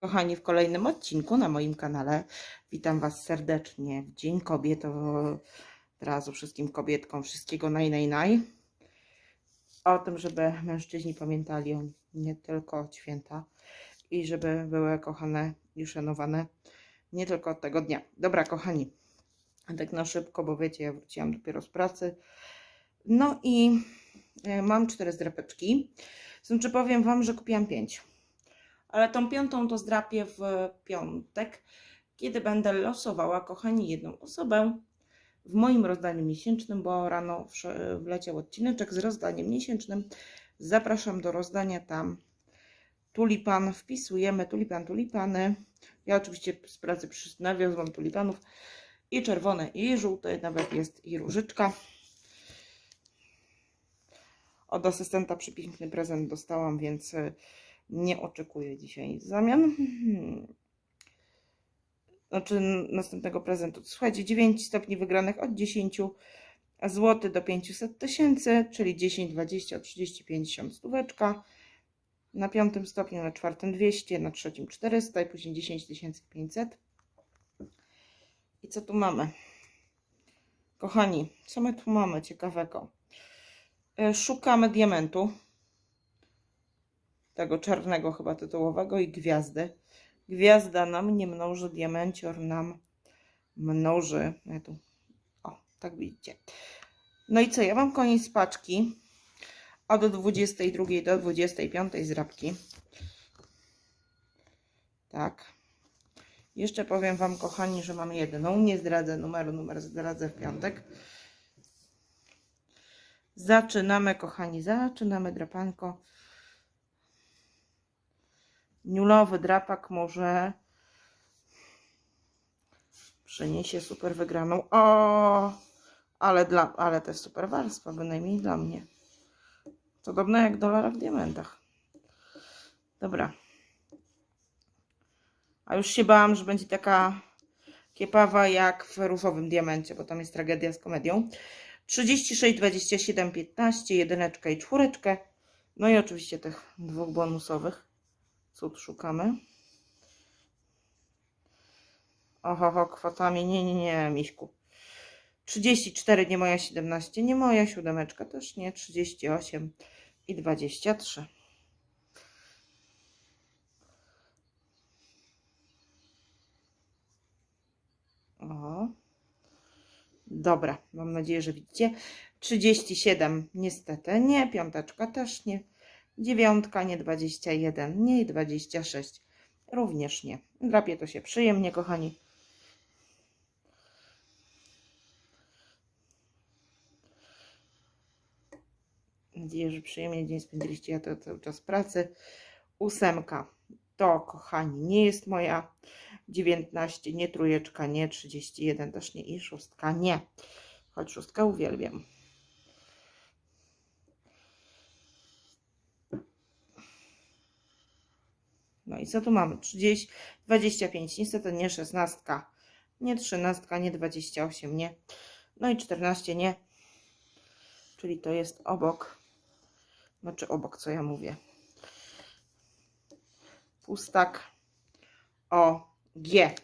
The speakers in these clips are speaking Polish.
Kochani, w kolejnym odcinku na moim kanale witam Was serdecznie Dzień Kobiet. Od razu wszystkim kobietkom wszystkiego naj, naj, naj. O tym, żeby mężczyźni pamiętali o nie tylko święta i żeby były kochane i szanowane nie tylko od tego dnia. Dobra, kochani, tak na szybko, bo wiecie, ja wróciłam dopiero z pracy. No i e, mam cztery zdrapeczki. Znaczy powiem Wam, że kupiłam pięć ale tą piątą to zdrapię w piątek, kiedy będę losowała, kochani, jedną osobę w moim rozdaniu miesięcznym, bo rano wleciał odcineczek z rozdaniem miesięcznym. Zapraszam do rozdania tam. Tulipan, wpisujemy tulipan, tulipany. Ja oczywiście z pracy nawiozłam tulipanów i czerwone, i żółte, nawet jest i różyczka. Od asystenta przepiękny prezent dostałam, więc y, nie oczekuję dzisiaj zamian. Hmm. Znaczy następnego prezentu. Słuchajcie, 9 stopni wygranych od 10 zł do 500 tysięcy, czyli 10, 20, 30, 50 stóweczka. Na piątym stopniu, na czwartym 200, na trzecim 400 i później 10 500. I co tu mamy? Kochani, co my tu mamy ciekawego? E, Szukamy diamentu tego czarnego chyba tytułowego i gwiazdy. Gwiazda nam nie mnoży, diamencior nam mnoży. Ja tu, o, tak widzicie. No i co, ja mam koniec paczki od 22 do 25 zrabki. Tak. Jeszcze powiem Wam, kochani, że mam jedną. Nie zdradzę numeru, numer zdradzę w piątek. Zaczynamy, kochani, zaczynamy drapanko niulowy drapak może przyniesie super wygraną. O, ale, dla, ale to jest super warstwa, bynajmniej dla mnie. Podobne jak dolara w diamentach. Dobra. A już się bałam, że będzie taka kiepawa jak w różowym diamencie, bo tam jest tragedia z komedią. 36, 27, 15, jedyneczkę i czwóreczkę. No i oczywiście tych dwóch bonusowych. Cud szukamy. Oho, kwotami. Nie, nie, nie, Miśku. 34, nie moja 17, nie moja siódemeczka też nie, 38 i 23. O. Dobra, mam nadzieję, że widzicie. 37, niestety nie, piąteczka też nie. Dziewiątka, nie 21, nie i 26. Również nie. Drapie to się przyjemnie, kochani. Mam nadzieję, że przyjemnie dzień spędziliście. Ja to cały czas pracy. Ósemka to, kochani, nie jest moja. 19, nie trójeczka, nie 31, też nie i szóstka, nie. Choć szóstkę uwielbiam. I co tu mamy? 30, 25, niestety nie 16, nie 13, nie 28, nie. No i 14, nie. Czyli to jest obok. Znaczy obok, co ja mówię. Pustak o G.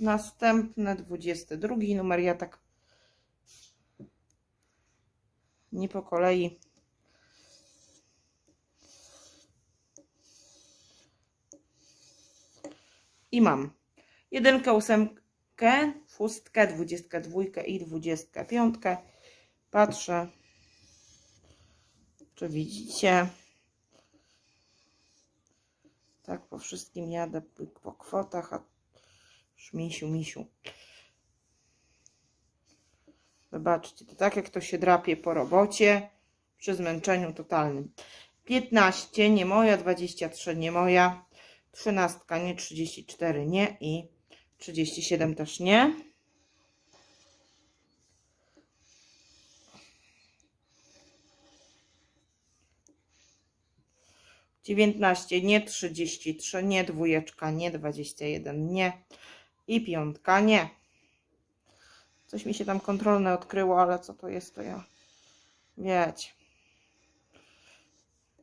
Następne 22 numer. Ja tak nie po kolei. I mam jedynkę, ósemkę, szóstkę, dwudziestkę, dwójkę i dwudziestkę, piątkę. Patrzę, czy widzicie. Tak, po wszystkim jadę po kwotach, a szmisiu, misiu. Zobaczcie, to tak jak to się drapie po robocie, przy zmęczeniu totalnym. 15 nie moja, 23 nie moja, 13 nie, 34 nie i 37 też nie. Dziewiętnaście nie, trzydzieści trzy nie, dwójeczka nie, dwadzieścia jeden nie i piątka nie. Coś mi się tam kontrolne odkryło, ale co to jest, to ja wiecie.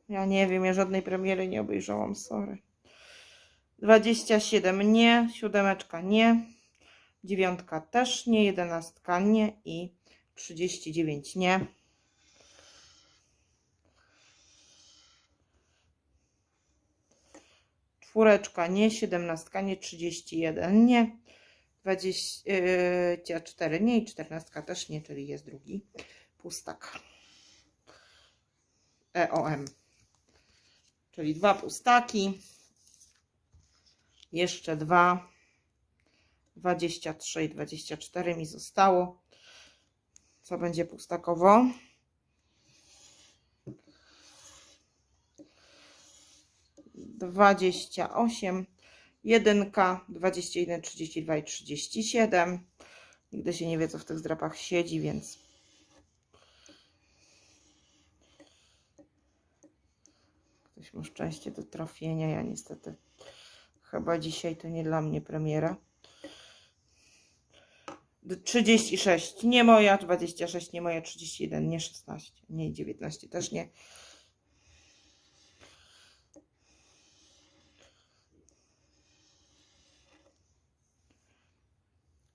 Ja nie wiem, ja żadnej premiery nie obejrzałam, sorry. 27 nie, siódemeczka nie, dziewiątka też nie, jedenastka nie i 39 nie. Czwóreczka nie, siedemnastka nie, 31 nie, 24 nie i czternastka też nie, czyli jest drugi pustak. EOM. Czyli dwa pustaki. Jeszcze dwa. 23 i 24 mi zostało. Co będzie pustakowo? Dwadzieścia osiem, jedynka, dwadzieścia jeden, trzydzieści dwa i trzydzieści siedem. Nigdy się nie wie, co w tych zdrapach siedzi, więc Ktoś ma szczęście do trafienia. Ja niestety chyba dzisiaj to nie dla mnie premiera. D- 36 nie moja, 26 nie moja, 31 nie 16, nie 19 też nie.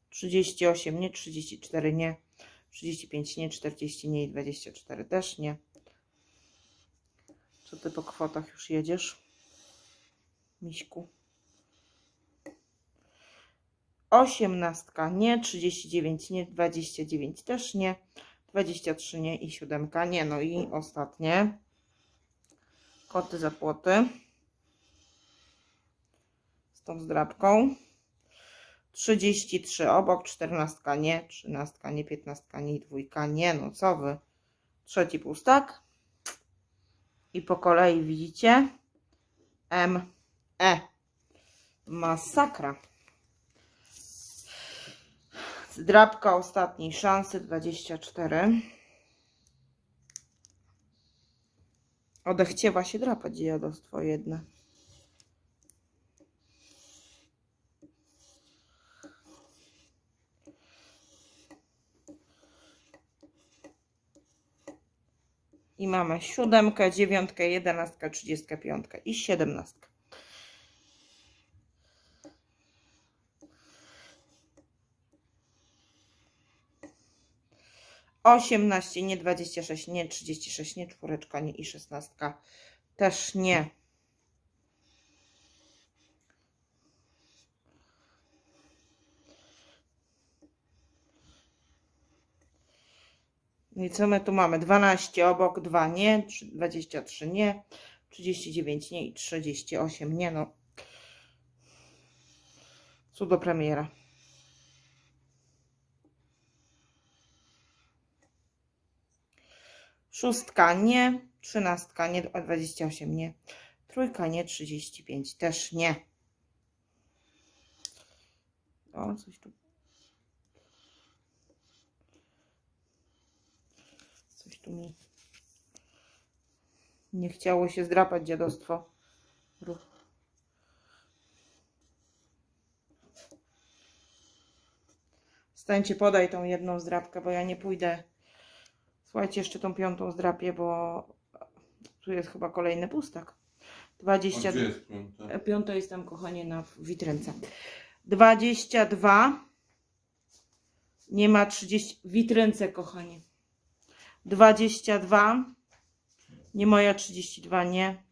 Trzydzieści osiem nie, trzydzieści cztery nie, trzydzieści pięć nie, czterdzieści nie dwadzieścia cztery też nie. Co ty po kwotach już jedziesz? Miśku. Osiemnastka nie, 39 nie, 29 też nie, 23 nie i siódemka nie. No i ostatnie. Koty za płoty. Z tą zdrabką. 33 obok, 14 nie, 13 nie, 15 nie i dwójka nie. No co wy? Trzeci pustak. I po kolei widzicie M, E. Masakra. Zdrabka ostatniej szansy 24. Odechciewa się drapać dziadostwo jedne. I mamy siódemkę, dziewiątkę, jedenastkę, trzydziestkę, piątkę i siedemnastkę. Osiemnaście, nie dwadzieścia sześć, nie trzydzieści sześć, nie czwóreczka, nie i szesnastka. Też nie. No i co my tu mamy? 12 obok, 2 nie, trzy- 23 nie, 39 nie i 38 nie. No. Cudo premiera. Szóstka nie, trzynastka nie, a 28 nie, trójka nie, 35 też nie. O, coś tu Coś tu mi nie chciało się zdrapać dziadostwo. Ruch. Stańcie, podaj tą jedną zdrapkę, bo ja nie pójdę. Słuchajcie, jeszcze tą piątą zdrapię, bo tu jest chyba kolejny pustak. 20. A gdzie jest piąta? Piąta jest tam, kochanie, na witrynce. 22. Nie ma 30. W witrynce, kochanie. 22. Nie moja 32, nie.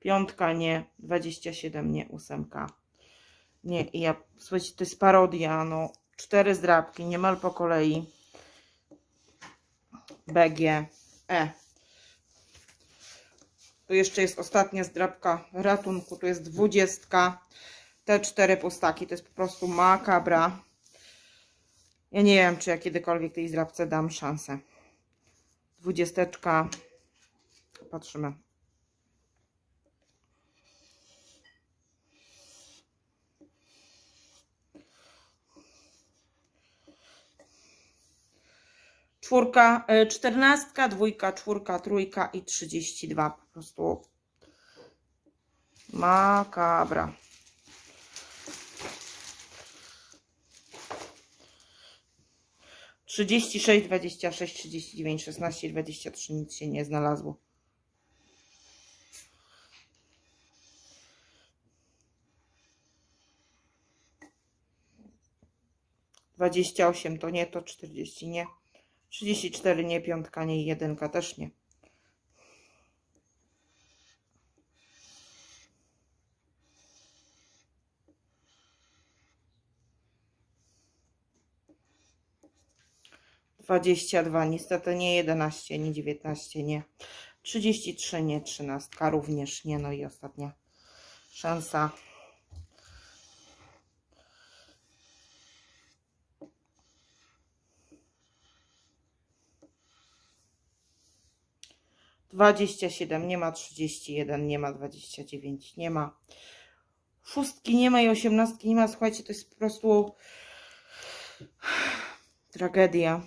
Piątka, nie. 27, nie. Ósemka. Nie, i ja, słuchajcie, to jest parodia, no. Cztery zdrabki, niemal po kolei. BG, E. Tu jeszcze jest ostatnia zdrabka ratunku, tu jest dwudziestka. Te cztery pustaki, to jest po prostu makabra. Ja nie wiem, czy ja kiedykolwiek tej zdrabce dam szansę. Dwudziesteczka. Patrzymy. czwórka, e, czternastka, dwójka, czwórka, trójka i trzydzieści dwa. Po prostu makabra. Trzydzieści sześć, dwadzieścia sześć, trzydzieści dziewięć, szesnaście, dwadzieścia trzy. Nic się nie znalazło. Dwadzieścia osiem to nie, to czterdzieści nie. 34 nie, piątka nie, jedynka też nie. Dwadzieścia dwa, niestety nie jedenaście, nie dziewiętnaście, nie. Trzydzieści trzy, nie, trzynastka również nie. No i ostatnia szansa. Dwadzieścia siedem, nie ma trzydzieści jeden, nie ma dwadzieścia dziewięć, nie ma. Szóstki nie ma i osiemnastki nie ma. Słuchajcie, to jest po prostu tragedia.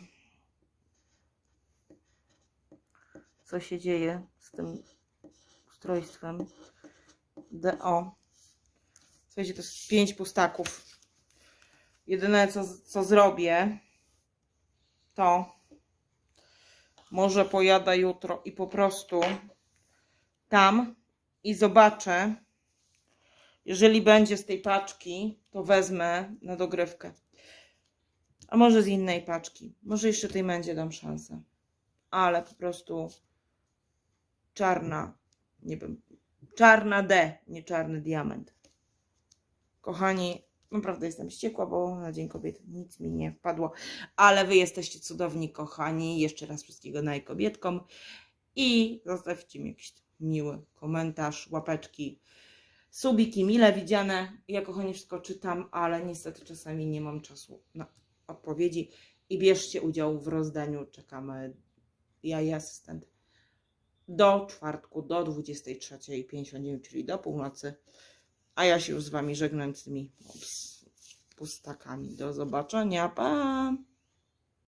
Co się dzieje z tym ustrojstwem? DO. Słuchajcie, to jest pięć pustaków. Jedyne, co, co zrobię, to może pojadę jutro i po prostu tam i zobaczę. Jeżeli będzie z tej paczki, to wezmę na dogrywkę. A może z innej paczki. Może jeszcze tej będzie dam szansę. Ale po prostu czarna, nie wiem, czarna D, nie czarny diament. Kochani, naprawdę jestem wściekła, bo na Dzień Kobiet nic mi nie wpadło, ale wy jesteście cudowni, kochani. Jeszcze raz wszystkiego naj kobietkom i zostawcie mi jakiś miły komentarz, łapeczki, subiki mile widziane. Ja, kochani, wszystko czytam, ale niestety czasami nie mam czasu na odpowiedzi i bierzcie udział w rozdaniu. Czekamy, ja i asystent do czwartku, do 23.59, czyli do północy. A ja się już z Wami żegnam z tymi pustakami. Do zobaczenia. Pa!